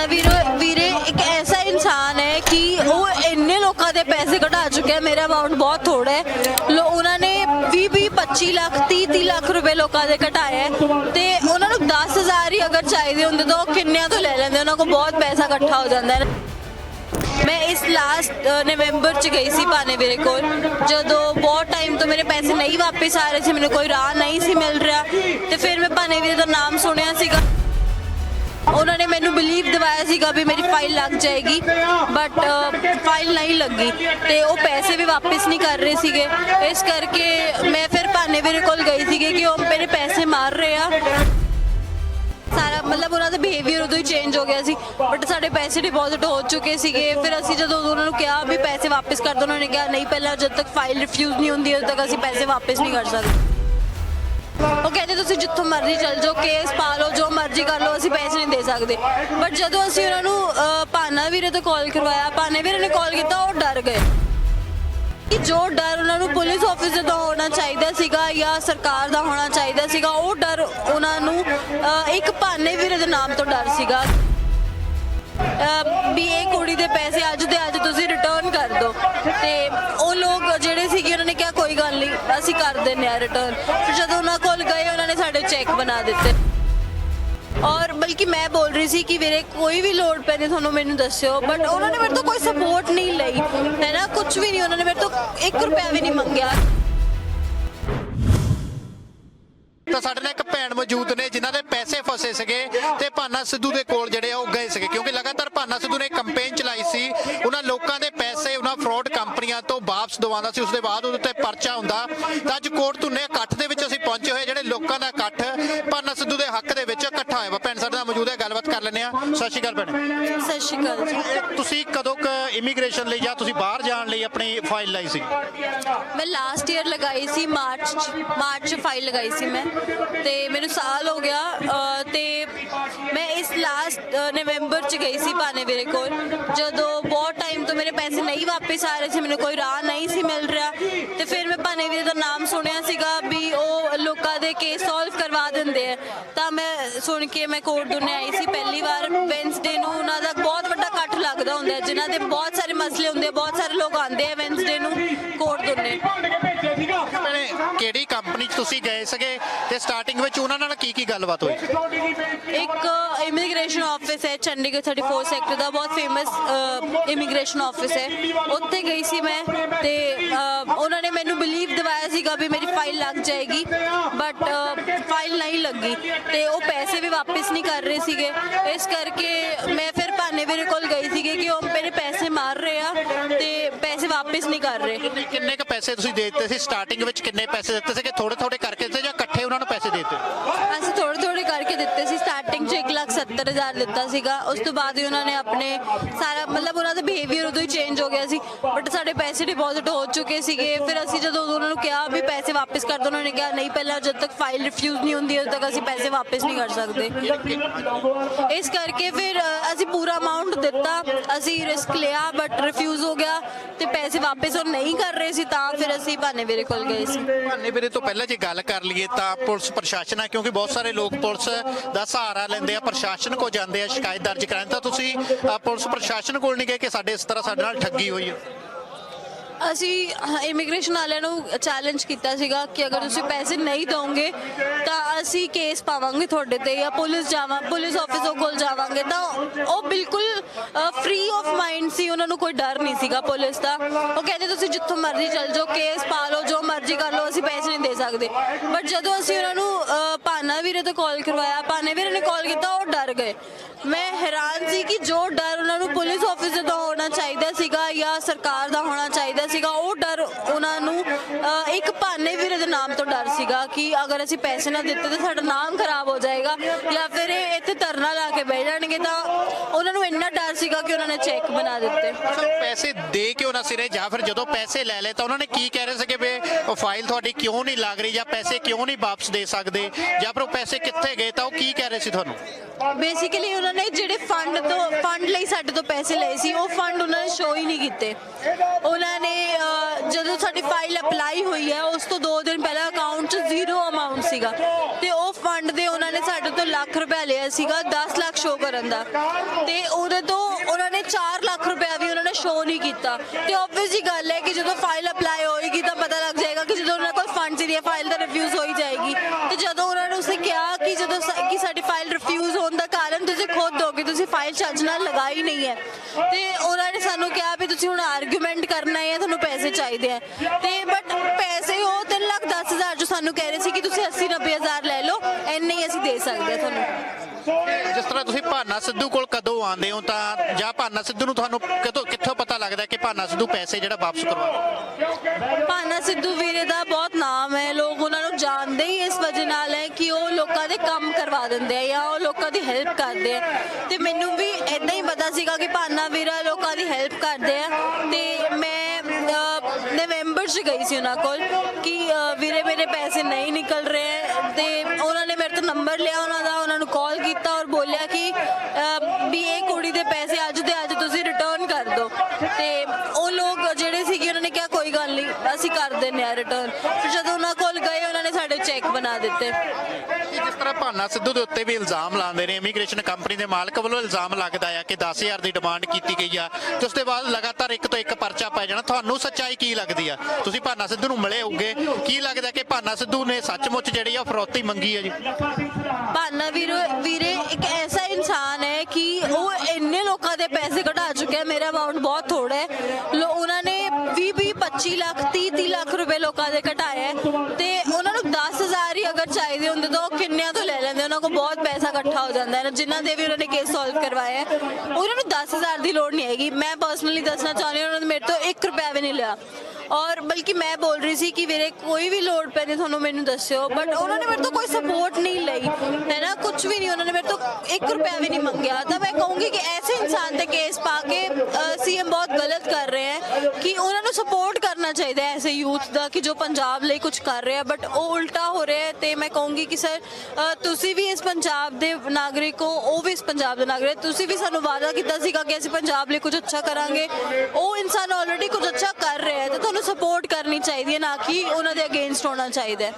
ਭਾਨਾ ਵੀਰੇ ਵੀਰੇ, ਇੱਕ ਐਸਾ ਇਨਸਾਨ ਹੈ ਕਿ ਉਹ ਇੰਨੇ ਲੋਕਾਂ ਦੇ ਪੈਸੇ ਕਢਾ ਚੁੱਕਿਆ ਮੇਰਾ ਅਮਾਉਂਟ ਬਹੁਤ ਥੋੜਾ ਹੈ। ਲੋ, ਉਹਨਾਂ ਨੇ 20 20 25 ਲੱਖ 30 30 ਲੱਖ ਰੁਪਏ ਲੋਕਾਂ ਦੇ ਘਟਾਇਆ ਹੈ। ਤੇ ਉਹਨਾਂ ਨੂੰ 10000 ਹੀ ਅਗਰ ਚਾਹੀਦੇ ਹੁੰਦੇ ਤਾਂ ਉਹ ਕਿੰਨਿਆਂ ਤੋਂ ਲੈ ਲੈਂਦੇ, ਉਹਨਾਂ ਕੋਲ ਬਹੁਤ ਪੈਸਾ ਇਕੱਠਾ ਹੋ ਜਾਂਦਾ ਹੈ। ਮੈਂ ਇਸ ਲਾਸਟ ਨਵੰਬਰ ਚ ਗਈ ਸੀ ਪਾਣੇ ਵੀਰੇ ਕੋਲ। ਜਦੋਂ ਬਹੁਤ ਟਾਈਮ ਤੋਂ ਮੇਰੇ ਪੈਸੇ ਨਹੀਂ ਵਾਪਸ ਆ ਰਹੇ ਸੀ, ਮੈਨੂੰ ਕੋਈ ਰਾਹ ਨਹੀਂ ਸੀ ਮਿਲ ਰਿਹਾ। ਤੇ ਫਿਰ ਮੈਂ ਪਾਣੇ ਵੀਰੇ ਦਾ ਨਾਮ ਸੁਣਿਆ ਸੀਗਾ। ਉਹਨਾਂ ਨੇ ਮੈਨੂੰ ਬਿਲੀਵ ਦਿਵਾਇਆ ਸੀਗਾ ਵੀ ਮੇਰੀ ਫਾਈਲ ਲੱਗ ਜਾਏਗੀ ਬਟ ਫਾਈਲ ਨਹੀਂ ਲੱਗੀ ਤੇ ਉਹ ਪੈਸੇ ਵੀ ਵਾਪਸ ਨਹੀਂ ਕਰ ਰਹੇ ਸੀਗੇ। ਇਸ ਕਰਕੇ ਮੈਂ ਫਿਰ ਭਾਨੇ ਵੀਰੇ ਕੋਲ ਗਈ ਸੀਗੀ ਕਿ ਉਹ ਮੇਰੇ ਪੈਸੇ ਮਾਰ ਰਹੇ ਆ। ਸਾਰਾ ਮਤਲਬ ਉਹਨਾਂ ਦਾ ਬਿਹੇਵੀਅਰ ਉਦੋਂ ਹੀ ਚੇਂਜ ਹੋ ਗਿਆ ਸੀ ਬਟ ਸਾਡੇ ਪੈਸੇ ਡਿਪੋਜ਼ਿਟ ਹੋ ਚੁੱਕੇ ਸੀਗੇ। ਫਿਰ ਅਸੀਂ ਜਦੋਂ ਉਹਨਾਂ ਨੂੰ ਕਿਹਾ ਵੀ ਪੈਸੇ ਵਾਪਸ ਕਰ ਦਿਓ ਉਹਨਾਂ ਨੇ ਕਿਹਾ, ਨਹੀਂ, ਪਹਿਲਾਂ ਜਦ ਤੱਕ ਫਾਈਲ ਰਿਫਿਊਜ਼ ਨਹੀਂ ਹੁੰਦੀ, ਉਦੋਂ ਤੱਕ ਅਸੀਂ ਪੈਸੇ ਵਾਪਸ ਨਹੀਂ ਕਰ ਸਕਦੇ। ਉਹ ਕਹਿੰਦੇ ਤੁਸੀਂ ਜਿੱਥੋਂ ਮਰਜ਼ੀ ਚੱਲ ਜਾਓ ਕੇਸ ਪਾ ਲਓ ਜੋ ਮਰਜ਼ੀ ਕਰ ਲਓ ਅਸੀਂ ਪੈਸੇ ਨਹੀਂ ਦੇ ਸਕਦੇ। ਬਟ ਜਦੋਂ ਅਸੀਂ ਉਹਨਾਂ ਨੂੰ ਅਹ, ਭਾਨਾ ਵੀਰੇ ਤੋਂ ਕਾਲ ਕਰਵਾਇਆ ਭਾਨੇ ਵੀਰੇ ਨੇ ਕਾਲ ਕੀਤਾ ਉਹ ਡਰ ਗਏ। ਕਿ ਜੋ ਡਰ ਉਹਨਾਂ ਨੂੰ ਪੁਲਿਸ ਆਫੀਸਰ ਦਾ ਹੋਣਾ ਚਾਹੀਦਾ ਸੀਗਾ ਜਾਂ ਸਰਕਾਰ ਦਾ ਹੋਣਾ ਚਾਹੀਦਾ ਸੀਗਾ ਉਹ ਡਰ ਉਹਨਾਂ ਨੂੰ ਅਹ, ਇੱਕ ਭਾਨੇ ਵੀਰੇ ਦੇ ਨਾਮ ਤੋਂ ਡਰ ਸੀਗਾ। ਵੀ ਇਹ ਕੁੜੀ ਦੇ ਪੈਸੇ ਅੱਜ ਦੇ ਅੱਜ ਤੁਸੀਂ ਰਿਟਰਨ ਕਰ ਦਿਓ। ਤੇ ਉਹ ਲੋਕ ਜਿਹੜੇ ਸੀਗੇ, ਉਹਨਾਂ ਨੇ ਕਿਹਾ, ਕੋਈ ਗੱਲ ਨਹੀਂ, ਅਸੀਂ ਕਰ ਦਿੰਦੇ ਆ ਰਿਟਰਨ ਫਿਰ ਜਦੋਂ ਉਹਨਾਂ ਕੋਲ ਗਏ, ਉਹਨਾਂ ਨੇ ਸਾਡੇ ਚੈੱਕ ਬਣਾ ਦਿੱਤੇ। ਔਰ ਬਲਕਿ ਮੈਂ ਬੋਲ ਰਹੀ ਸੀ ਕਿ ਵੀਰੇ, ਕੋਈ ਵੀ ਲੋੜ ਪੈਣੀ ਤੁਹਾਨੂੰ ਮੈਨੂੰ ਦੱਸਿਓ। ਬਟ ਉਹਨਾਂ ਨੇ ਮੇਰੇ ਤੋਂ ਕੋਈ ਸਪੋਰਟ ਨਹੀਂ ਲਈ। ਹੈ ਨਾ? ਕੁਝ ਵੀ ਨਹੀਂ, ਉਹਨਾਂ ਨੇ ਮੇਰੇ ਤੋਂ 1 ਰੁਪਿਆ ਵੀ ਨਹੀਂ ਮੰਗਿਆ। ਤਾਂ ਸਾਡੇ ਨਾਲ ਇੱਕ ਭੈਣ ਮੌਜੂਦ ਨੇ, ਜਿਨ੍ਹਾਂ ਦੇ ਪੈਸੇ ਫਸੇ ਸੀਗੇ ਤੇ ਭਾਨਾ ਸਿੱਧੂ ਦੇ ਕੋਲ ਜਿਹੜੇ ਆ ਉਹ ਗਏ ਸੀਗੇ। ਕਿਉਂਕਿ ਲਗਾਤਾਰ ਭਾਨਾ ਸਿੱਧੂ ਨੇ ਕੰਪੇਨ ਚਲਾਈ ਸੀ, ਉਹਨਾਂ ਲੋਕਾਂ ਦੇ ਪੈਸੇ ਫਰਾਡ ਕੰਪਨੀਆਂ ਤੋਂ ਵਾਪਸ ਦਿਵਾਉਂਦਾ ਸੀ ਉਸ ਦੇ ਬਾਅਦ ਉਹਦੇ ਉੱਤੇ ਪਰਚਾ ਹੁੰਦਾ। ਤਾਂ ਅੱਜ ਕੋਟ ਧੁੰਨੇ ਇਕੱਠ ਦੇ ਵਿੱਚ ਅਸੀਂ ਪਹੁੰਚੇ ਹੋਏ ਜਿਹੜੇ ਲੋਕਾਂ ਦਾ ਇਕੱਠ ਭਾਨਾ ਸਿੱਧੂ ਦੇ ਹੱਕ ਦੇ ਵਿੱਚ ਇਕੱਠਾ ਹੋਇਆ। ਵਾ ਭੈਣ ਸਾਡੇ ਨਾਲ ਮੌਜੂਦ ਹੈ ਗੱਲਬਾਤ ਕਰ ਲੈਂਦੇ ਆ ਸਤਿ ਸ਼੍ਰੀ ਅਕਾਲ ਭੈਣ। ਸਤਿ ਸ਼੍ਰੀ ਅਕਾਲ ਤੁਸੀਂ ਕਦੋਂ ਕ ਇਮੀਗ੍ਰੇਸ਼ਨ ਲਈ ਜਾਂ ਤੁਸੀਂ ਬਾਹਰ ਜਾਣ ਲਈ ਆਪਣੀ ਫਾਈਲ ਲਾਈ ਸੀ? ਮੈਂ ਲਾਸਟ ਈਅਰ ਲਗਾਈ ਸੀ ਮਾਰਚ ਮਾਰਚ ਫਾਈਲ ਲਗਾਈ ਸੀ ਮੈਂ। ਤੇ ਮੈਨੂੰ ਸਾਲ ਹੋ ਗਿਆ ਤੇ ਮੈਂ ਇਸ ਲਾਸਟ ਨਵੰਬਰ ਚ ਗਈ ਸੀ ਪਾਣੇ ਵੀਰੇ ਕੋਲ। ਜਦੋਂ ਬਹੁਤ ਟਾਈਮ ਤੋਂ ਮੇਰੇ ਪੈਸੇ ਨਹੀਂ ਵਾਪਸ ਆ ਰਹੇ ਸੀ ਮੈਨੂੰ ਕੋਈ ਰਾਹ ਨਹੀਂ ਸੀ ਮਿਲ ਰਿਹਾ। ਤੇ ਫਿਰ ਮੈਂ ਪਾਣੇ ਵੀਰੇ ਦਾ ਨਾਮ ਸੁਣਿਆ ਸੀਗਾ ਵੀ ਉਹ ਲੋਕਾਂ ਦੇ ਕੇਸ ਸੋਲਵ ਕਰਵਾ ਦਿੰਦੇ ਆ। ਤਾਂ ਮੈਂ ਸੁਣ ਕੇ ਮੈਂ ਕੋਰਟ ਦੁਨੇ ਆਈ ਸੀ ਪਹਿਲੀ ਵਾਰ। ਵੈਂਸਡੇ ਨੂੰ ਉਹਨਾਂ ਦਾ ਬਹੁਤ ਵੱਡਾ ਇਕੱਠ ਲੱਗਦਾ ਹੁੰਦਾ ਹੈ, ਜਿਨ੍ਹਾਂ ਦੇ ਬਹੁਤ ਸਾਰੇ ਮਸਲੇ ਹੁੰਦੇ ਬਹੁਤ ਸਾਰੇ ਲੋਕ ਆਉਂਦੇ ਆ ਵੈਂਸਡੇ ਨੂੰ ਕੋਰਟ ਦੁਨੇ ਭੈਣੇ, ਕਿਹੜੀ ਕੰਪਨੀ 'ਚ ਤੁਸੀਂ ਗਏ ਸੀਗੇ ਤੇ ਸਟਾਰਟਿੰਗ ਵਿੱਚ ਉਹਨਾਂ ਨਾਲ ਕੀ ਕੀ ਗੱਲਬਾਤ ਹੋਈ? ਇੱਕ ਇਮੀਗ੍ਰੇਸ਼ਨ ਆਫਿਸ ਹੈ, ਚੰਡੀਗੜ੍ਹ 34 ਸੈਕਟਰ ਦਾ, ਬਹੁਤ ਫੇਮਸ ਇਮੀਗ੍ਰੇਸ਼ਨ ਆਫਿਸ ਹੈ। ਉੱਥੇ ਗਈ ਸੀ ਮੈਂ ਤੇ ਉਹਨਾਂ ਨੇ ਮੈਨੂੰ ਬਿਲੀਵ ਦਿਵਾਇਆ ਸੀਗਾ ਵੀ ਮੇਰੀ ਫਾਈਲ ਲੱਗ ਜਾਏਗੀ ਬਟ ਫਾਈਲ ਨਹੀਂ ਲੱਗੀ ਤੇ ਉਹ ਪੈਸੇ ਵੀ ਵਾਪਸ ਨਹੀਂ ਕਰ ਰਹੇ ਸੀਗੇ। ਇਸ ਕਰਕੇ ਨਹੀਂ ਕਰ ਰਹੇ। ਕਿੰਨੇ ਕਿੰਨੇ ਕ ਪੈਸੇ ਤੁਸੀਂ ਦੇ ਦਿੱਤੇ ਸੀ? ਸਟਾਰਟਿੰਗ ਵਿੱਚ ਕਿੰਨੇ ਪੈਸੇ ਦਿੱਤੇ ਸੀਗੇ? ਥੋੜੇ ਥੋੜੇ ਕਰਕੇ ਦਿੱਤੇ ਜਾਂ ਇਕੱਠੇ ਉਹਨਾਂ ਨੂੰ ਪੈਸੇ ਦੇ ਦਿੱਤੇ? ਅਸੀਂ ਥੋੜੇ ਥੋੜੇ ਕਰਕੇ ਦਿੱਤੇ ਸੀ। ਸਟਾਰਟਿੰਗ 'ਚ 1,70,000 ਦਿੱਤਾ ਸੀਗਾ। ਉਸ ਤੋਂ ਬਾਅਦ ਹੀ ਉਹਨਾਂ ਨੇ ਆਪਣੇ ਸਾਰਾ ਮਤਲਬ ਉਹਨਾਂ ਦਾ ਬਿਹੇਵੀਅਰ ਉਦੋਂ ਹੀ ਚੇਂਜ ਹੋ ਗਿਆ ਸੀ। ਬਟ ਸਾਡੇ ਪੈਸੇ ਡਿਪੋਜ਼ਿਟ ਹੋ ਚੁੱਕੇ ਸੀਗੇ। ਫਿਰ ਅਸੀਂ ਜਦੋਂ ਉਹਨਾਂ ਨੂੰ ਕਿਹਾ ਵੀ ਪੈਸੇ ਵਾਪਸ ਕਰ ਦਿਓ ਉਹਨਾਂ ਨੇ ਕਿਹਾ ਨਹੀਂ ਪਹਿਲਾਂ ਜਦ ਤੱਕ ਫਾਈਲ ਰਿਫਿਊਜ਼ ਨਹੀਂ ਹੁੰਦੀ ਉਦੋਂ ਤੱਕ ਅਸੀਂ ਪੈਸੇ ਵਾਪਸ ਨਹੀਂ ਕਰ ਸਕਦੇ। ਇਸ ਕਰਕੇ ਫਿਰ ਅਸੀਂ ਪੂਰਾ ਅਮਾਉਂਟ ਦਿੱਤਾ। ਅਸੀਂ ਰਿਸਕ ਲਿਆ ਬਟ ਰਿਫਿਊਜ਼ ਹੋ ਗਿਆ ਤੇ ਪੈਸੇ ਵਾਪਸ ਉਹ ਨਹੀਂ ਕਰ ਰਹੇ ਸੀ ਤਾਂ ਫਿਰ ਅਸੀਂ ਭਾਨੇ ਵੀਰੇ ਕੋਲ ਗਏ ਸੀ। ਭਾਨੇ ਵੀਰੇ ਤੋਂ ਪਹਿਲਾਂ ਜੇ ਗੱਲ ਕਰ ਲਈਏ ਤਾਂ ਪੁਲਿਸ ਪ੍ਰਸ਼ਾਸਨ ਹੈ ਕਿਉਂਕਿ ਬਹੁਤ ਸਾਰੇ ਲੋਕ ਪੁਲਿਸ ਦਾ ਸਹਾਰਾ ਲੈਂਦੇ ਆ ਪ੍ਰਸ਼ਾਸਨ ਕੋ ਜਾਂਦੇ ਆ ਸ਼ਿਕਾਇਤ ਦਰਜ ਕਰਾਉਣ ਤਾਂ ਤੁਸੀਂ ਪੁਲਿਸ ਪ੍ਰਸ਼ਾਸਨ ਕੋਲ ਨਹੀਂ ਗਏ ਕਿ ਸਾਡੇ ਇਸ ਤਰ੍ਹਾਂ ਸਾਡੇ ਨਾਲ ਠੱਗੀ ਹੋਈ ਹੈ ਅਸੀਂ ਇਮੀਗ੍ਰੇਸ਼ਨ ਵਾਲਿਆਂ ਨੂੰ ਚੈਲੰਜ ਕੀਤਾ ਸੀਗਾ ਕਿ ਅਗਰ ਤੁਸੀਂ ਪੈਸੇ ਨਹੀਂ ਦੋਗੇ, ਤਾਂ ਅਸੀਂ ਕੇਸ ਪਾਵਾਂਗੇ ਤੁਹਾਡੇ ਤੇ ਜਾਂ ਪੁਲਿਸ ਜਾਵਾਂ, ਪੁਲਿਸ ਆਫਿਸਰ ਕੋਲ ਜਾਵਾਂਗੇ। ਤਾਂ ਉਹ ਬਿਲਕੁਲ ਫ੍ਰੀ ਆਫ ਮਾਈਂਡ ਸੀ, ਉਹਨਾਂ ਨੂੰ ਕੋਈ ਡਰ ਨਹੀਂ ਸੀਗਾ ਪੁਲਿਸ ਦਾ। ਉਹ ਕਹਿੰਦੇ ਤੁਸੀਂ ਜਿੱਥੋਂ ਮਰਜ਼ੀ ਚੱਲ ਜਾਓ ਕੇਸ ਪਾ ਲਓ, ਜੋ ਮਰਜ਼ੀ ਕਰ ਲਓ, ਅਸੀਂ ਪੈਸੇ ਨਹੀਂ ਦੇ ਸਕਦੇ। ਬਟ ਜਦੋਂ ਅਸੀਂ ਉਹਨਾਂ ਨੂੰ ਤੋਂ ਕਾਲ ਕਰਵਾਇਆ, ਭਾਨੇ ਵੀਰੇ ਨੇ ਕਾਲ ਕੀਤਾ, ਉਹ ਡਰ ਗਏ। ਮੈਂ ਹੈਰਾਨ ਸੀ ਕਿ ਜੋ ਡਰ ਉਹਨਾਂ ਨੂੰ ਪੁਲਿਸ ਆਫਿਸਰ ਦਾ ਹੋਣਾ ਚਾਹੀਦਾ ਸੀਗਾ ਜਾਂ ਸਰਕਾਰ ਦਾ ਹੋਣਾ ਚਾਹੀਦਾ ਸੀਗਾ, ਉਹ ਉਹਨਾਂ ਨੂੰ ਇੱਕ ਭਾਨੇ ਵੀਰੇ ਦੇ ਨਾਮ ਤੋਂ ਡਰ ਸੀਗਾ ਕਿ ਅਗਰ ਅਸੀਂ ਪੈਸੇ ਨਾ ਦਿੱਤੇ ਤਾਂ ਸਾਡਾ ਨਾਮ ਖਰਾਬ ਹੋ ਜਾਏਗਾ ਜਾਂ ਫਿਰ ਇਹ ਇੱਥੇ ਧਰਨਾ ਲਾ ਕੇ ਬਹਿ ਜਾਣਗੇ ਤਾਂ ਉਹਨਾਂ ਨੂੰ ਇੰਨਾ ਡਰ ਸੀਗਾ ਕਿ ਉਹਨਾਂ ਨੇ ਚੈੱਕ ਬਣਾ ਦਿੱਤੇ। ਪੈਸੇ ਦੇ ਕੇ ਉਹਨਾਂ ਸਿਰੇ ਜਾਂ ਫਿਰ ਜਦੋਂ ਪੈਸੇ ਲੈ ਲਏ ਤਾਂ ਉਹਨਾਂ ਨੇ ਕੀ ਕਹਿ ਰਹੇ ਸੀਗੇ ਵੀ ਉਹ ਫਾਈਲ ਤੁਹਾਡੀ ਕਿਉਂ ਨਹੀਂ ਲੱਗ ਰਹੀ ਜਾਂ ਪੈਸੇ ਕਿਉਂ ਨਹੀਂ ਵਾਪਸ ਦੇ ਸਕਦੇ ਜਾਂ ਫਿਰ ਉਹ ਪੈਸੇ ਕਿੱਥੇ ਗਏ ਤਾਂ ਉਹ ਕੀ ਕਹਿ ਰਹੇ ਸੀ ਤੁਹਾਨੂੰ? ਬੇਸਿਕਲੀ ਉਹਨਾਂ ਨੇ ਜਿਹੜੇ ਫੰਡ ਫੰਡ ਤੋਂ ਫੰਡ ਲਈ ਸਾਡੇ ਤੋਂ ਪੈਸੇ ਲਏ ਸੀ ਉਹ ਫੰਡ ਉਹਨਾਂ ਨੇ ਸ਼ੋ ਹੀ ਨਹੀਂ ਕੀਤੇ। ਉਹਨਾਂ ਨੇ ਅਹ, ਜਦੋਂ ਸਾਡੀ ਫਾਈਲ ਅਪਲਾਈ ਹੋਈ ਹੈ। ਉਸ ਤੋਂ 2 ਦਿਨ ਪਹਿਲਾਂ ਅਕਾਊਂਟ 'ਚ ਜ਼ੀਰੋ ਅਮਾਉਂਟ ਸੀਗਾ। ਤੇ ਉਹ ਫੰਡ ਦੇ ਉਹਨਾਂ ਨੇ ਸਾਡੇ ਤੋਂ ਲੱਖ ਰੁਪਏ ਲਿਆ ਸੀਗਾ 10 ਲੱਖ ਸ਼ੋ ਕਰਨ ਦਾ। ਤੇ ਉਹਦੇ ਤੋਂ ਉਹਨਾਂ ਨੇ 4 ਲੱਖ ਰੁਪਏ ਵੀ ਉਹਨਾਂ ਨੇ ਸ਼ੋ ਨਹੀਂ ਕੀਤਾ। ਤੇ ਆਬਵੀਅਸ ਜੀ ਗੱਲ ਹੈ ਕਿ ਜਦੋਂ ਫਾਈਲ ਅਪਲਾਈ ਹੋਏਗੀ ਤਾਂ ਪਤਾ ਲੱਗ ਜਾਏਗਾ ਕਿ ਜਦੋਂ ਉਹਨਾਂ ਕੋਲ ਫੰਡ ਜਿਹੜੀ ਫਾਈਲ ਤਾਂ ਰਿਫਿਊਜ਼ ਹੋਈ ਜਾਏਗੀ। ਤੇ ਜਦੋਂ ਉਹਨਾਂ ਨੇ ਉਸੇ ਕਿਹਾ ਕਿ ਜਦੋਂ ਕਿ ਸਾਡੀ ਫਾਈਲ ਰਿਫਿਊਜ਼ ਹੋਣ ਦਾ ਕਾਰਨ ਤੁਸੀਂ ਖੁਦ ਦੋਗੇ, ਤੁਸੀਂ ਫਾਈਲ ਚੱਜ ਨਾਲ ਲਗਾਈ ਨਹੀਂ ਹੈ। ਤੇ ਉਹਨਾਂ ਨੇ ਸਾਨੂੰ ਕਿਹਾ ਵੀ ਤੁਸੀਂ ਹੁਣ ਆਰਗੂਮੈਂਟ ਕਰਨਾ ਹੈ, ਤੁਹਾਨੂੰ ਚਾਹੀਦੇ ਆ। ਤੇ ਬਟ ਪੈਸੇ ਉਹ 3 ਲੱਖ 10 ਹਜ਼ਾਰ ਜੋ ਸਾਨੂੰ ਕਹਿ ਰਹੇ ਸੀ ਕਿ ਤੁਸੀਂ 80 90 ਹਜ਼ਾਰ ਲੈ ਲਓ ਇੰਨੇ ਹੀ ਅਸੀਂ ਦੇ ਸਕਦੇ ਹਾਂ ਤੁਹਾਨੂੰ। ਜਿਸ ਤਰ੍ਹਾਂ ਤੁਸੀਂ ਭਾਨਾ ਸਿੱਧੂ ਕੋਲ ਕਦੋਂ ਆਉਂਦੇ ਹੋ ਤਾਂ ਜਾਂ ਭਾਨਾ ਸਿੱਧੂ ਨੂੰ ਤੁਹਾਨੂੰ ਕਦੋਂ ਕਿੱਥੋਂ ਪਤਾ ਲੱਗਦਾ ਕਿ ਭਾਨਾ ਸਿੱਧੂ ਪੈਸੇ ਜਿਹੜਾ ਵਾਪਸ ਕਰਵਾ ਭਾਨਾ ਸਿੱਧੂ ਵੀਰੇ ਦਾ ਬਹੁਤ ਨਾਮ ਹੈ ਲੋਕ ਉਹਨਾਂ ਨੂੰ ਜਾਣਦੇ ਹੀ ਇਸ ਵਜ੍ਹਾ ਨਾਲ ਹੈ ਕਿ ਉਹ ਲੋਕਾਂ ਦੇ ਕੰਮ ਕਰਵਾ ਦਿੰਦੇ ਆ ਜਾਂ ਉਹ ਲੋਕਾਂ ਦੀ ਹੈਲਪ ਕਰਦੇ ਆ। ਤੇ ਮੈਨੂੰ ਵੀ ਇਦਾਂ ਹੀ ਪਤਾ ਸੀਗਾ ਕਿ ਭਾਨਾ ਵੀਰਾ ਲੋਕਾਂ ਦੀ ਹੈਲਪ ਕਰਦੇ ਆ ਤੇ ਪੁੱਛ ਗਈ ਸੀ ਉਹਨਾਂ ਕੋਲ ਕਿ ਵੀਰੇ ਮੇਰੇ ਪੈਸੇ ਨਹੀਂ ਨਿਕਲ ਰਹੇ ਤੇ ਉਹਨਾਂ ਨੇ ਮੇਰੇ ਤੋਂ ਨੰਬਰ ਲਿਆ ਉਹਨਾਂ ਦਾ, ਉਹਨਾਂ ਨੂੰ ਕਾਲ ਕੀਤਾ ਔਰ ਬੋਲਿਆ ਕਿ ਵੀ ਇਹ ਕੁੜੀ ਦੇ ਪੈਸੇ ਅੱਜ ਦੇ ਅੱਜ ਤੁਸੀਂ ਰਿਟਰਨ ਕਰ ਦਿਓ। ਤੇ ਉਹ ਲੋਕ ਜਿਹੜੇ ਸੀਗੇ ਉਹਨਾਂ ਨੇ ਕਿਹਾ, ਕੋਈ ਗੱਲ ਨਹੀਂ, ਅਸੀਂ ਕਰ ਦਿੰਦੇ ਆ ਰਿਟਰਨ ਫਿਰ ਜਦੋਂ ਉਹਨਾਂ ਕੋਲ ਗਏ, ਉਹਨਾਂ ਨੇ ਸਾਡੇ ਚੈੱਕ ਬਣਾ ਦਿੱਤੇ। ਜਿਸ ਤਰ੍ਹਾਂ ਭਾਨਾ ਸਿੱਧੂ ਦੇ ਉੱਤੇ ਵੀ ਇਲਜ਼ਾਮ ਲਾਉਂਦੇ ਨੇ, ਇਮੀਗ੍ਰੇਸ਼ਨ ਕੰਪਨੀ ਦੇ ਮਾਲਕ ਵੱਲੋਂ ਇਲਜ਼ਾਮ ਲੱਗਦਾ ਆ ਕਿ 10000 ਦੀ ਡਿਮਾਂਡ ਕੀਤੀ ਗਈ ਆ, ਤੇ ਉਸ ਤੋਂ ਬਾਅਦ ਲਗਾਤਾਰ ਇੱਕ ਤੋਂ ਇੱਕ ਪਰਚਾ ਪੈ ਜਾਣਾ। ਤੁਹਾਨੂੰ ਸੱਚਾਈ ਕੀ ਲੱਗਦੀ ਆ? ਤੁਸੀਂ ਭਾਨਾ ਸਿੱਧੂ ਨੂੰ ਮਿਲੇ ਹੋਗੇ ਕੀ ਲੱਗਦਾ ਕਿ ਭਾਨਾ ਸਿੱਧੂ ਨੇ ਸੱਚਮੁੱਚ ਜਿਹੜੀ ਆ ਫਰੋਤੀ ਮੰਗੀ ਆ ਜੀ? ਭਾਨਾ ਵੀਰ, ਵੀਰੇ, ਇੱਕ ਐਸਾ ਇਨਸਾਨ ਹੈ ਕਿ ਉਹ ਇੰਨੇ ਲੋਕਾਂ ਦੇ ਪੈਸੇ ਕਢਾ ਚੁੱਕਿਆ, ਮੇਰਾ ਅਮਾਉਂਟ ਬਹੁਤ ਥੋੜਾ ਹੈ। ਜਿਨ੍ਹਾਂ ਦੇ ਵੀ ਉਹਨਾਂ ਨੇ ਕੇਸ ਸੋਲਵ ਕਰਵਾਇਆ ਹੈ ਉਹਨਾਂ ਨੂੰ 10000 ਦੀ ਲੋੜ ਨਹੀਂ ਹੈਗੀ। ਮੈਂ ਪਰਸਨਲੀ ਦੱਸਣਾ ਚਾਹੁੰਦੀ ਹਾਂ, ਉਹਨਾਂ ਨੇ ਮੇਰੇ ਤੋਂ 1 ਰੁਪਿਆ ਵੀ ਨਹੀਂ ਲਿਆ। ਔਰ ਬਲਕਿ ਮੈਂ ਬੋਲ ਰਹੀ ਸੀ ਕਿ ਵੀਰੇ ਕੋਈ ਵੀ ਲੋੜ ਪੈਂਦੀ, ਤੁਹਾਨੂੰ ਮੈਨੂੰ ਦੱਸਿਓ। ਬਟ ਉਹਨਾਂ ਨੇ ਮੇਰੇ ਤੋਂ ਕੋਈ ਸਪੋਰਟ ਨਹੀਂ ਲਈ, ਹੈ ਨਾ? ਕੁਝ ਵੀ ਨਹੀਂ, ਉਹਨਾਂ ਨੇ ਮੇਰੇ ਤੋਂ 1 ਰੁਪਿਆ ਵੀ ਨਹੀਂ ਮੰਗਿਆ। ਤਾਂ ਮੈਂ ਕਹੂੰਗੀ ਕਿ ਐਸੇ ਇਨਸਾਨ ਤੇ ਕੇਸ ਪਾ ਕੇ ਸੀਐਮ ਬਹੁਤ ਗਲਤ ਕਰ ਰਹੇ ਹੈ ਕਿ ਉਹਨਾਂ ਨੂੰ ਸਪੋਰਟ ਕਰਨਾ ਚਾਹੀਦਾ ਯੂਥ ਦਾ ਕਿ ਜੋ ਪੰਜਾਬ ਲਈ ਕੁਝ ਕਰ ਰਿਹਾ ਬਟ ਉਹ ਉਲਟਾ ਹੋ ਰਿਹਾ ਹੈ ਤੇ ਮੈਂ ਕਹੂੰਗੀ ਕਿ ਸਰ ਤੁਸੀਂ ਵੀ ਇਸ ਪੰਜਾਬ ਦੇ ਨਾਗਰਿਕ ਹੋ, ਉਹ ਵੀ ਇਸ ਪੰਜਾਬ ਦੇ ਨਾਗਰਿਕ ਤੁਸੀਂ ਵੀ ਸਾਨੂੰ ਵਾਅਦਾ ਕੀਤਾ ਸੀਗਾ ਕਿ ਅਸੀਂ ਪੰਜਾਬ ਲਈ ਕੁਝ ਅੱਛਾ ਕਰਾਂਗੇ। ਉਹ ਇਨਸਾਨ ਆਲਰੇਡੀ ਕੁਝ ਅੱਛਾ ਕਰ ਰਿਹਾ ਹੈ ਤੇ ਤੁਹਾਨੂੰ ਸਪੋਰਟ ਕਰਨੀ ਚਾਹੀਦੀ ਹੈ, ਨਾ ਕਿ ਉਹਨਾਂ ਦੇ ਅਗੇਂਸਟ ਹੋਣਾ ਚਾਹੀਦਾ ਹੈ।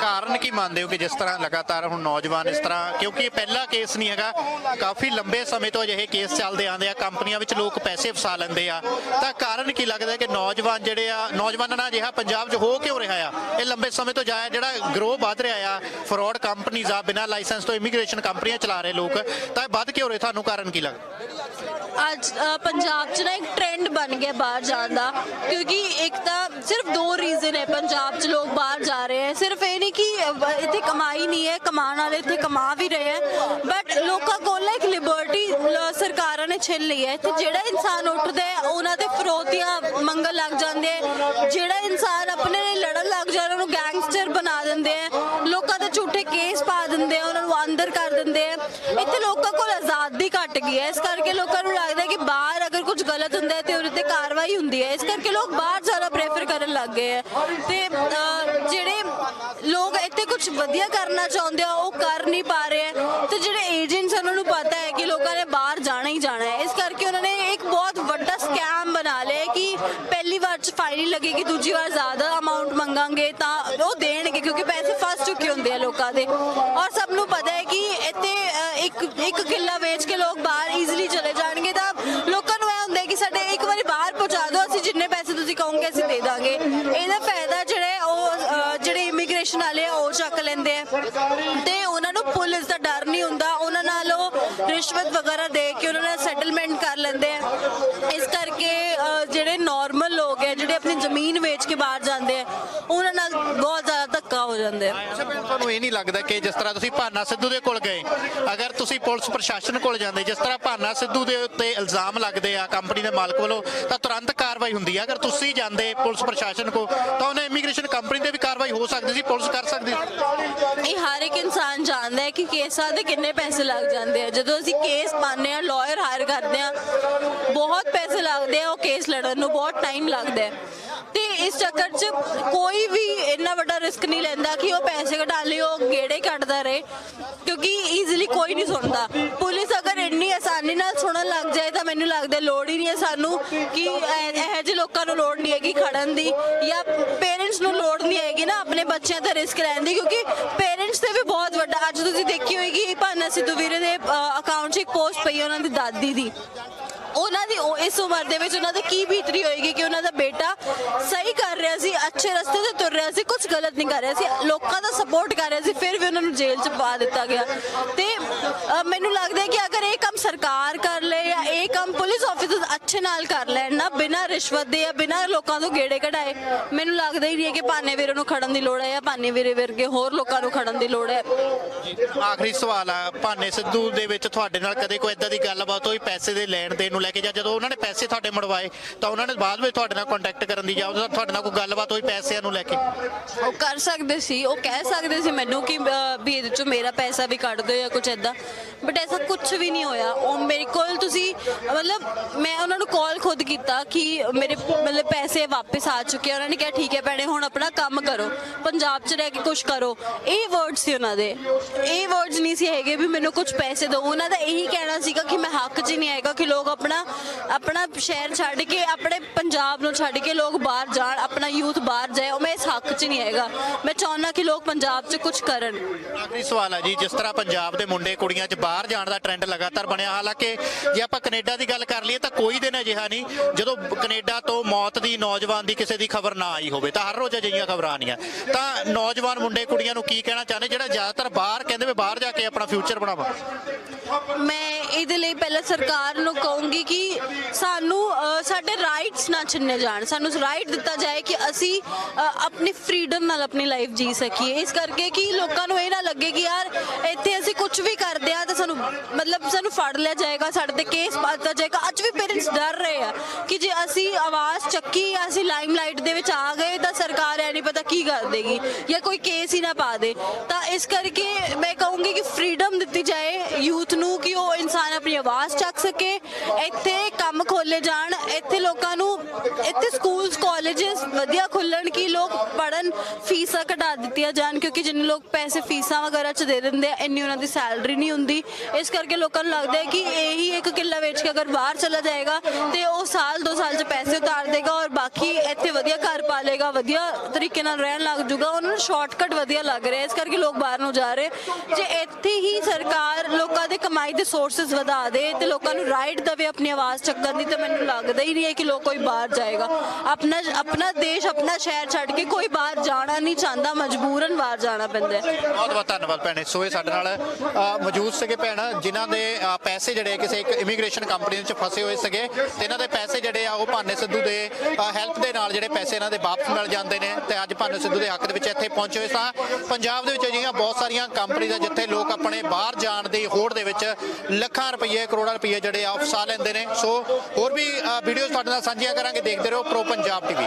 ਕਾਰਨ ਕੀ ਮੰਨਦੇ ਹੋ ਕਿ ਜਿਸ ਤਰ੍ਹਾਂ ਲਗਾਤਾਰ ਹੁਣ ਨੌਜਵਾਨ ਇਸ ਤਰ੍ਹਾਂ, ਕਿਉਂਕਿ ਇਹ ਪਹਿਲਾ ਕੇਸ ਨਹੀਂ ਹੈਗਾ, ਕਾਫੀ ਲੰਬੇ ਸਮੇਂ ਤੋਂ ਅਜਿਹੇ ਕੇਸ ਚੱਲਦੇ ਆਂਦੇ ਆ, ਕੰਪਨੀਆਂ ਵਿੱਚ ਲੋਕ ਪੈਸੇ ਫਸਾ ਲੈਂਦੇ ਆ। ਤਾਂ ਕਾਰਨ ਕੀ ਲੱਗਦਾ ਕਿ ਨੌਜਵਾਨ ਜਿਹੜੇ ਆ, ਨੌਜਵਾਨਾਂ ਨਾਲ ਅਜਿਹਾ ਪੰਜਾਬ 'ਚ ਹੋ ਕਿਉਂ ਰਿਹਾ ਆ? ਇਹ ਲੰਬੇ ਸਮੇਂ ਤੋਂ ਜਾਇਆ ਜਿਹੜਾ ਗਰੋਹ ਵੱਧ ਰਿਹਾ ਆ ਫਰਾਡ ਕੰਪਨੀਆਂ ਆ, ਬਿਨਾਂ ਲਾਇਸੈਂਸ ਤੋਂ ਇਮੀਗ੍ਰੇਸ਼ਨ ਕੰਪਨੀਆਂ ਚਲਾ ਰਹੇ ਲੋਕ, ਤਾਂ ਇਹ ਵੱਧ ਕਿਉਂ ਰਹੇ? ਤੁਹਾਨੂੰ ਕਾਰਨ ਕੀ ਲੱਗਦਾ? ਅੱਜ ਪੰਜਾਬ 'ਚ ਨਾ ਇੱਕ ਟ੍ਰੈਂਡ ਬਣ ਗਿਆ ਬਾਹਰ ਜਾਣ ਦਾ, ਕਿਉਂਕਿ ਇੱਕ ਤਾਂ ਸਿਰਫ ਦੋ ਰੀਜ਼ਨ ਹੈ ਪੰਜਾਬ 'ਚ ਲੋਕ ਬਾਹਰ ਜਾ ਰਹੇ ਹੈ। ਸਿਰਫ ਇਹ ਨਹੀਂ ਕਿ ਇੱਥੇ ਕਮਾਈ ਨਹੀਂ ਹੈ, ਕਮਾਉਣ ਵਾਲੇ ਇੱਥੇ ਕਮਾ ਵੀ ਰਹੇ ਹੈ ਬਟ ਲੋਕਾਂ ਕੋਲ ਇੱਕ ਲਿਬਰਟੀ ਸਰਕਾਰਾਂ ਨੇ ਛਿਨ ਲਈ ਹੈ। ਤੇ ਜਿਹੜਾ ਇਨਸਾਨ ਉੱਠਦਾ ਹੈ, ਉਹਨਾਂ ਦੇ ਫਰੋਤੀਆਂ ਮੰਗਣ ਲੱਗ ਜਾਂਦੇ ਹੈ ਜਿਹੜਾ ਇਨਸਾਨ ਆਪਣੇ ਲਈ ਲੜਨ ਲੱਗ ਜਾਂਦਾ ਉਹਨੂੰ ਗੈਂਗਸਟਰ ਬਣਾ ਦਿੰਦੇ ਹੈ ਲੋਕਾਂ ਦੇ ਝੂਠੇ ਕੇਸ ਪਾ ਦਿੰਦੇ ਆ, ਉਹਨਾਂ ਨੂੰ ਅੰਦਰ ਕਰ ਦਿੰਦੇ ਆ। ਇੱਥੇ ਲੋਕਾਂ ਕੋਲ ਆਜ਼ਾਦੀ ਘਟ ਗਈ ਹੈ। ਇਸ ਕਰਕੇ ਲੋਕਾਂ ਨੂੰ ਲੱਗਦਾ ਕਿ ਬਾਹਰ ਅਗਰ ਕੁਝ ਗਲਤ ਹੁੰਦਾ ਹੈ ਤੇ ਉਹਦੇ ਤੇ ਕਾਰਵਾਈ ਹੁੰਦੀ ਹੈ। ਇਸ ਕਰਕੇ ਲੋਕ ਬਾਹਰ ਜ਼ਿਆਦਾ ਪ੍ਰੇਫਰ ਕਰਨ ਲੱਗ ਗਏ ਹੈ ਤੇ ਜਿਹੜੇ ਲੋਕ ਇੱਥੇ ਕੁਝ ਵਧੀਆ ਕਰਨਾ ਚਾਹੁੰਦੇ ਆ, ਉਹ ਕਰ ਨਹੀਂ ਪਾ ਰਹੇ ਹੈ ਤੇ ਜਿਹੜੇ ਏਜੰਟ ਵਾਰ ਚ ਲੱਗੇਗੀ ਦੂਜੀ ਵਾਰ ਜ਼ਿਆਦਾ ਅਮਾਉਂਟ ਮੰਗਾਂਗੇ ਤਾਂ ਉਹ ਦੇਣਗੇ, ਕਿਉਂਕਿ ਪੈਸੇ ਫਸ ਚੁੱਕੇ ਹੁੰਦੇ ਆ ਲੋਕਾਂ ਦੇ। ਔਰ ਸਭ ਨੂੰ ਪਤਾ ਹੈ ਕਿ ਇੱਥੇ ਇੱਕ ਇੱਕ ਕਿੱਲਾ ਵੇਚ ਕੇ ਲੋਕ ਬਾਹਰ ਈਜ਼ੀਲੀ ਚਲੇ ਜਾਣਗੇ ਤਾਂ ਲੋਕਾਂ ਨੂੰ ਇਹ ਹੁੰਦਾ ਕਿ ਸਾਡੇ ਇੱਕ ਵਾਰੀ ਬਾਹਰ ਪਹੁੰਚਾ ਦਿਓ, ਅਸੀਂ ਜਿੰਨੇ ਪੈਸੇ ਤੁਸੀਂ ਕਹੋਗੇ ਅਸੀਂ ਦੇ ਦਾਂਗੇ। ਇਹਦਾ ਫਾਇਦਾ ਜਿਹੜਾ ਉਹ ਜਿਹੜੇ ਇਮੀਗ੍ਰੇਸ਼ਨ ਵਾਲੇ ਆ, ਉਹ ਚੱਕ ਲੈਂਦੇ ਆ। ਤੇ ਉਹਨਾਂ ਨੂੰ ਪੁਲਿਸ ਦਾ ਡਰ ਨਹੀਂ ਹੁੰਦਾ, ਉਹਨਾਂ ਨਾਲ ਉਹ ਰਿਸ਼ਵਤ ਵਗੈਰਾ ਦੇ ਕੇ ਉਹਨਾਂ ਨਾਲ ਸੈਟਲਮੈਂਟ ਕਰ ਲੈਂਦੇ ਆ। ਇਸ ਕਰਕੇ ਜਿਹੜੇ ਨਾਰਮਲ ਜਿਹੜੇ ਆਪਣੀ ਜ਼ਮੀਨ ਵੇਚ ਕੇ ਬਾਹਰ ਜਾਂਦੇ ਆ ਉਹਨਾਂ ਨਾਲ ਬਹੁਤ ਜ਼ਿਆਦਾ ਧੱਕਾ ਹੋ ਜਾਂਦਾ ਹੈ। ਅੱਛਾ ਭੈਣ ਤੁਹਾਨੂੰ ਇਹ ਨਹੀਂ ਲੱਗਦਾ ਕਿ ਜਿਸ ਤਰ੍ਹਾਂ ਤੁਸੀਂ ਭਾਨਾ ਸਿੱਧੂ ਦੇ ਕੋਲ ਗਏ ਅਗਰ ਤੁਸੀਂ ਪੁਲਿਸ ਪ੍ਰਸ਼ਾਸਨ ਕੋਲ ਜਾਂਦੇ ਜਿਸ ਤਰ੍ਹਾਂ ਭਾਨਾ ਸਿੱਧੂ ਦੇ ਉੱਤੇ ਇਲਜ਼ਾਮ ਲੱਗਦੇ ਆ ਕੰਪਨੀ ਦੇ ਮਾਲਕ ਵੱਲੋਂ ਤਾਂ ਤੁਰੰਤ ਕਾਰਵਾਈ ਹੁੰਦੀ ਆ। ਅਗਰ ਤੁਸੀਂ ਜਾਂਦੇ ਪੁਲਿਸ ਪ੍ਰਸ਼ਾਸਨ ਕੋ ਤਾਂ ਉਹਨੇ ਇਮੀਗ੍ਰੇਸ਼ਨ ਕੰਪਨੀ ਤੇ ਵੀ ਕਾਰਵਾਈ ਹੋ ਸਕਦੀ ਸੀ ਪੁਲਿਸ ਕਰ ਸਕਦੀ ਸੀ। ਇਹ ਹਰ ਇੱਕ ਇਨਸਾਨ ਜਾਣਦਾ ਹੈ ਕਿ ਕੇਸਾਂ ਦੇ ਕਿੰਨੇ ਪੈਸੇ ਲੱਗ ਜਾਂਦੇ ਆ। ਜਦੋਂ ਅਸੀਂ ਕੇਸ ਪਾਉਂਦੇ ਆ ਲਾਇਰ ਹਾਇਰ ਕਰਦੇ ਆ ਬਹੁਤ ਪੈਸੇ ਲੱਗਦੇ ਆ, ਉਹ ਕੇਸ ਲੜਨ ਨੂੰ ਬਹੁਤ ਟਾਈਮ ਲੱਗਦਾ ਹੈ। ਤੇ ਇਸ ਚੱਕਰ 'ਚ ਕੋਈ ਵੀ ਇੰਨਾ ਵੱਡਾ ਰਿਸਕ ਨਹੀਂ ਲੈਂਦਾ ਕਿ ਉਹ ਪੈਸੇ ਕਢਾ ਲਈ ਉਹ ਗੇੜੇ ਕੱਢਦਾ ਰਹੇ, ਕਿਉਂਕਿ ਈਜ਼ੀਲੀ ਕੋਈ ਨਹੀਂ ਸੁਣਦਾ। ਪੁਲਿਸ ਅਗਰ ਇੰਨੀ ਆਸਾਨੀ ਨਾਲ ਸੁਣਨ ਲੱਗ ਜਾਏ ਤਾਂ ਮੈਨੂੰ ਲੱਗਦਾ ਲੋੜ ਹੀ ਨਹੀਂ ਹੈ ਸਾਨੂੰ ਕਿ ਇਹ- ਇਹੋ ਜਿਹੇ ਲੋਕਾਂ ਨੂੰ ਲੋੜ ਨਹੀਂ ਹੈਗੀ ਖੜਨ ਦੀ, ਜਾਂ ਪੇਰੈਂਟਸ ਨੂੰ ਲੋੜ ਨਹੀਂ ਹੈਗੀ ਨਾ ਆਪਣੇ ਬੱਚਿਆਂ ਦਾ ਰਿਸਕ ਲੈਣ ਦੀ, ਕਿਉਂਕਿ ਪੇਰੈਂਟਸ ਤੇ ਵੀ ਬਹੁਤ ਵੱਡਾ ਅੱਜ ਤੁਸੀਂ ਦੇਖੀ ਹੋਏਗੀ ਭਾਨਾ ਸਿੱਧੂ ਵੀਰੇ ਦੇ ਅਕਾਊਂਟ 'ਚ ਇੱਕ ਪੋਸਟ ਪਈ ਉਹਨਾਂ ਦੀ ਦਾਦੀ ਦੀ। ਉਹਨਾਂ ਦੀ ਇਸ ਉਮਰ ਦੇ ਵਿੱਚ ਉਹਨਾਂ ਦਾ ਕੀ ਬੀਤਰੀ ਹੋਏਗੀ ਕਿ ਉਹਨਾਂ ਦਾ ਬੇਟਾ ਸਹੀ ਕਰ ਰਿਹਾ ਸੀ, ਅੱਛੇ ਰਸਤੇ ਤੇ ਤੁਰ ਰਿਹਾ ਸੀ ਕੁਝ ਗਲਤ ਨਹੀਂ ਕਰ ਰਿਹਾ ਸੀ, ਲੋਕਾਂ ਦਾ ਸਪੋਰਟ ਕਰ ਰਿਹਾ ਸੀ, ਫਿਰ ਵੀ ਉਹਨਾਂ ਨੂੰ ਜੇਲ੍ਹ 'ਚ ਪਾ ਦਿੱਤਾ ਗਿਆ। ਤੇ ਮੈਨੂੰ ਲੱਗਦਾ ਹੈ ਕਿ ਅਗਰ ਇਹ ਕੰਮ ਸਰਕਾਰ ਕਰ ਲੇ ਜਾਂ ਇਹ ਕੰਮ ਪੁਲਿਸ ਆਫੀਸਰ ਅੱਛੇ ਨਾਲ ਕਰ ਲੈਣ ਨਾ ਬਿਨਾਂ ਰਿਸ਼ਵਤ ਦੇ ਜਾਂ ਬਿਨਾਂ ਲੋਕਾਂ ਤੋਂ ਗੇੜੇ ਕਢਾਏ। ਮੈਨੂੰ ਲੱਗਦਾ ਹੀ ਨਹੀਂ ਹੈ ਕਿ ਭਾਨੇ ਵੀਰੇ ਨੂੰ ਖੜਨ ਦੀ ਲੋੜ ਹੈ ਜਾਂ ਭਾਨੇ ਵੀਰੇ ਵਰਗੇ ਹੋਰ ਲੋਕਾਂ ਨੂੰ ਖੜਨ ਦੀ ਲੋੜ ਹੈ। ਆਖਰੀ ਸਵਾਲ ਆ ਭਾਨੇ ਸਿੱਧੂ ਦੇ ਵਿੱਚ ਤੁਹਾਡੇ ਨਾਲ ਕਦੇ ਕੋਈ ਇਦਾਂ ਦੀ ਗੱਲਬਾਤ ਹੋਈ ਪੈਸੇ ਦੇ ਲੈਣ ਦੇਣ ਨੂੰ ਲੈ ਕੇ ਜਾਂ ਜਦੋਂ ਉਹਨਾਂ ਨੇ ਪੈਸੇ ਤੁਹਾਡੇ ਮੜਵਾਏ ਤਾਂ ਉਹਨਾਂ ਨੇ ਬਾਅਦ ਵਿੱਚ ਤੁਹਾਡੇ ਨਾਲ ਕੰਟੈਕਟ ਕਰਨ ਦੀ ਜਾਂ ਤੁਹਾਡੇ ਨਾਲ ਕੋਈ ਗੱਲਬਾਤ ਹੋਈ ਪੈਸਿਆਂ ਨੂੰ ਲੈ ਕੇ? ਉਹ ਕਰ ਸਕਦੇ ਸੀ ਉਹ ਕਹਿ ਸਕਦੇ ਸੀ ਮੈਨੂੰ ਕਿ ਵੀ ਇਹਦੇ ਚੋਂ ਮੇਰਾ ਪੈਸਾ ਵੀ ਕੱਢ ਦਿਓ ਜਾਂ ਕੁਝ ਐਦਾਂ ਬਟ ਐਸਾ ਕੁਝ ਵੀ ਨਹੀਂ ਹੋਇਆ। ਉਹ ਮੇਰੇ ਕੋਲ ਤੁਸੀਂ ਮਤਲਬ ਮੈਂ ਉਹਨਾਂ ਨੂੰ ਕਾਲ ਖੁਦ ਕੀਤਾ ਕਿ ਮੇਰੇ ਮਤਲਬ ਪੈਸੇ ਵਾਪਸ ਆ ਚੁੱਕੇ ਉਹਨਾਂ ਨੇ ਕਿਹਾ, ਠੀਕ ਹੈ ਭੈਣੇ, ਹੁਣ ਆਪਣਾ ਕੰਮ ਕਰੋ। ਪੰਜਾਬ 'ਚ ਰਹਿ ਕੇ ਕੁਝ ਕਰੋ। ਇਹ ਵਰਡ ਸੀ ਉਹਨਾਂ ਦੇ। ਇਹ ਵਰਡਸ ਨਹੀਂ ਸੀ ਹੈਗੇ ਵੀ ਮੈਨੂੰ ਕੁਝ ਪੈਸੇ ਦਿਓ। ਉਹਨਾਂ ਦਾ ਇਹੀ ਕਹਿਣਾ ਸੀਗਾ ਕਿ ਮੈਂ ਹੱਕ 'ਚ ਨਹੀਂ ਆਏਗਾ ਕਿ ਲੋਕ ਆਪਣਾ ਆਪਣਾ ਸ਼ਹਿਰ ਛੱਡ ਕੇ, ਆਪਣੇ ਪੰਜਾਬ ਨੂੰ ਛੱਡ ਕੇ ਲੋਕ ਬਾਹਰ ਜਾਣ, ਆਪਣਾ ਯੂਥ ਬਾਹਰ ਜਾਏ। ਉਹ ਮੈਂ ਇਸ ਹੱਕ 'ਚ ਨਹੀਂ ਹੈਗਾ। ਮੈਂ ਚਾਹੁੰਦਾ ਕਿ ਲੋਕ ਪੰਜਾਬ 'ਚ ਕੁਝ ਕਰਨ। ਆਖਰੀ ਸਵਾਲ ਹੈ ਜੀ, ਜਿਸ ਤਰ੍ਹਾਂ ਪੰਜਾਬ ਦੇ ਮੁੰਡੇ ਕੁੜੀਆਂ 'ਚ ਬਾਹਰ ਜਾਣ ਦਾ ਟ੍ਰੈਂਡ ਲਗਾਤਾਰ ਬਣਿਆ, ਹਾਲਾਂਕਿ ਜੇ ਆਪਾਂ ਕੈਨੇਡਾ ਦੀ ਗੱਲ ਕਰ ਲਈਏ ਤਾਂ ਕੋਈ ਦਿਨ ਅਜਿਹਾ ਨਹੀਂ, ਜਦੋਂ ਕੈਨੇਡਾ ਤੋਂ ਮੌਤ ਦੀ ਨੌਜਵਾਨ ਦੀ ਕਿਸੇ ਦੀ ਖਬਰ ਨਾ ਆਈ ਹੋਵੇ, ਤਾਂ ਹਰ ਰੋਜ਼ ਅਜਿਹੀਆਂ ਖਬਰਾਂ ਆਉਂਦੀਆਂ। ਤਾਂ ਨੌਜਵਾਨ ਮੁੰਡੇ ਕੁੜੀਆਂ ਨੂੰ ਕੀ ਕਹਿਣਾ ਚਾਹੁੰਦੇ? ਜਿਹੜਾ ਜ਼ਿਆਦਾਤਰ ਬਾਹਰ ਕਹਿੰਦੇ ਵੀ ਬਾਹਰ ਜਾ ਕੇ ਆਪਣਾ ਫਿਊਚਰ ਬਣਾਵਾ। ਮੈਂ ਇਹਦੇ ਲਈ ਪਹਿਲਾਂ ਸਰਕਾਰ ਨੂੰ ਕਹੂੰਗੀ ਕਿ ਸਾਨੂੰ ਸਾਡੇ ਰਾਈਟਸ ਨਾ ਛਿੰਨੇ ਜਾਣ। ਸਾਨੂੰ ਰਾਈਟ ਦਿੱਤਾ ਜਾਏ ਕਿ ਅਸੀਂ ਆਪਣੀ ਫਰੀडम ਨਾਲ ਆਪਣੀ ਲਾਈਫ ਜੀ ਸਕੀਏ। ਇਸ ਕਰਕੇ ਕਿ ਲੋਕਾਂ ਨੂੰ ਇਹ ਨਾ ਲੱਗੇ ਕਿ ਯਾਰ, ਇੱਥੇ ਅਸੀਂ ਕੁਝ ਵੀ ਕਰਦੇ ਆ ਤਾਂ ਸਾਨੂੰ, ਮਤਲਬ ਸਾਨੂੰ ਫੜ ਲਿਆ ਜਾਏਗਾ, ਸਾਡੇ ਤੇ ਕੇਸ ਪਾਤਾ ਜਾਏਗਾ। ਅੱਜ ਵੀ ਪੇਰੈਂਟਸ ਡਰ ਰਹੇ ਆ ਕਿ ਜੇ ਅਸੀਂ ਆਵਾਜ਼ ਚੱਕੀ ਅਸੀਂ ਲਾਈਮਲਾਈਟ ਦੇ ਵਿੱਚ ਆ ਗਏ ਤਾਂ ਸਰਕਾਰ ਐ ਨਹੀਂ ਪਤਾ ਕੀ ਕਰ ਦੇਗੀ ਜਾਂ ਕੋਈ ਕੇਸ ਹੀ ਨਾ ਪਾ ਦੇ। ਤਾਂ ਇਸ ਕਰਕੇ ਮੈਂ ਕਹੂੰਗੀ ਕਿ ਫਰੀडम ਦਿੱਤੀ ਜਾਏ ਯੂਥ ਨੂੰ ਕਿ ਉਹ ਇਨਸਾਨ ਆਪਣੀ ਆਵਾਜ਼ ਚੱਕ ਸਕੇ, ਇੱਥੇ ਕੰਮ ਖੋਲੇ ਜਾਣ, ਇੱਥੇ ਲੋਕਾਂ ਨੂੰ, ਇੱਥੇ ਸਕੂਲਸ ਕਾਲਜਸ ਵਧੀਆ ਖੁੱਲਣ ਕਿ ਲੋਕ ਪੜਨ ਫੀਸਾਂ ਘਟਾ ਦਿੱਤੀਆਂ ਜਾਣ, ਕਿਉਂਕਿ ਜਿੰਨੇ ਲੋਕ ਪੈਸੇ ਫੀਸਾਂ ਵਗੈਰਾ ਚ ਦੇ ਦਿੰਦੇ ਆ, ਇੰਨੀ ਉਹਨਾਂ ਦੀ ਸੈਲਰੀ ਨਹੀਂ ਹੁੰਦੀ। ਇਸ ਕਰਕੇ ਲੋਕਾਂ ਨੂੰ ਲੱਗਦਾ ਹੈ ਕਿ ਇਹੀ ਇੱਕ ਕਿੱਲਾ ਵੇਚ ਕੇ ਅਗਰ ਬਾਹਰ ਚਲਾ ਜਾਏਗਾ, ਤੇ ਉਹ ਸਾਲ, ਦੋ ਸਾਲ ਚ ਪੈਸੇ ਉਤਾਰ ਦੇਗਾ ਔਰ ਬਾਕੀ ਇੱਥੇ ਵਧੀਆ ਘਰ ਪਾ ਲੇਗਾ ਵਧੀਆ ਤਰੀਕੇ ਨਾਲ ਰਹਿਣ ਲੱਗ ਜੂਗਾ, ਉਹਨਾਂ ਨੂੰ ਸ਼ਾਰਟਕਟ ਵਧੀਆ ਲੱਗ ਰਿਹਾ, ਇਸ ਕਰਕੇ ਲੋਕ ਬਾਹਰ ਨੂੰ ਜਾ ਰਹੇ। ਜੇ ਇੱਥੇ ਹੀ ਸਰਕਾਰ ਲੋਕਾਂ ਦੇ ਕਮਾਈ ਦੇ ਸੋਰਸਸ ਵਧਾ ਦੇ ਤੇ ਲੋਕਾਂ ਨੂੰ ਰਾਈਟ ਦਵੇ ਆਪਣੀ ਆਵਾਜ਼ ਚੱਕਣ ਦੀ, ਤਾਂ ਮੈਨੂੰ ਲੱਗਦਾ ਹੀ ਨਹੀਂ ਹੈ ਕਿ ਲੋਕ ਕੋਈ ਬਾਹਰ ਜਾਏਗਾ। ਆਪਣਾ ਆਪਣਾ ਦੇਸ਼, ਆਪਣਾ ਸ਼ਹਿਰ ਛੱਡ ਕੇ ਕੋਈ ਬਾਹਰ ਜਾਣਾ ਨਹੀਂ ਚਾਹੁੰਦਾ, ਮਜਬੂਰਨ ਬਾਹਰ ਜਾਣਾ ਪੈਂਦਾ ਹੈ। ਬਹੁਤ ਬਹੁਤ ਧੰਨਵਾਦ ਭੈਣੇ, ਸੋ ਸਾਡੇ ਨਾਲ ਮੌਜੂਦ ਸੀਗੇ ਭੈਣ, ਜਿਨ੍ਹਾਂ ਦੇ ਪੈਸੇ ਜਿਹੜੇ ਕਿਸੇ ਇੱਕ ਇਮੀਗ੍ਰੇਸ਼ਨ ਕੰਪਨੀ ਵਿੱਚ ਫਸੇ ਹੋਏ ਸੀਗੇ, ਤੇ ਇਹਨਾਂ ਦੇ ਪੈਸੇ ਜਿਹੜੇ ਆ ਉਹ ਭਾਨੇ ਸਿੱਧੂ ਦੇ ਹੈਲਪ ਦੇ ਨਾਲ ਜਿਹੜੇ ਪੈਸੇ ਇਹਨਾਂ ਦੇ ਵਾਪਸ ਮਿਲ ਜਾਂਦੇ ਨੇ ਤੇ ਅੱਜ ਭਾਨੇ ਸਿੱਧੂ ਦੇ ਹੱਕ ਦੇ ਵਿੱਚ ਇੱਥੇ ਪਹੁੰਚੇ ਹੋਏ ਸਾਂ। ਪੰਜਾਬ ਦੇ ਵਿੱਚ ਅਜਿਹੀਆਂ ਬਹੁਤ ਸਾਰੀਆਂ ਕੰਪਨੀਆਂ ਜਿੱਥੇ ਲੋਕ ਆਪਣੇ ਬਾਹਰ ਜਾਣ ਦੀ ਹੋੜ ਦੇ ਵਿੱਚ ਲੱਖਾਂ ਰੁਪਏ, ਕਰੋੜਾਂ ਰੁਪਏ ਜਿਹੜੇ ਆ, ਉਹ ਫਸਾ ਲੈਂਦੇ ਨੇ। ਸੋ ਹੋਰ ਵੀ ਵੀਡੀਓਜ਼ ਤੁਹਾਡੇ ਨਾਲ ਸਾਂਝੀਆਂ ਕਰਾਂਗੇ। ਦੇਖਦੇ ਰਹੋ ਪ੍ਰੋ ਪੰਜਾਬ ਟੀਵੀ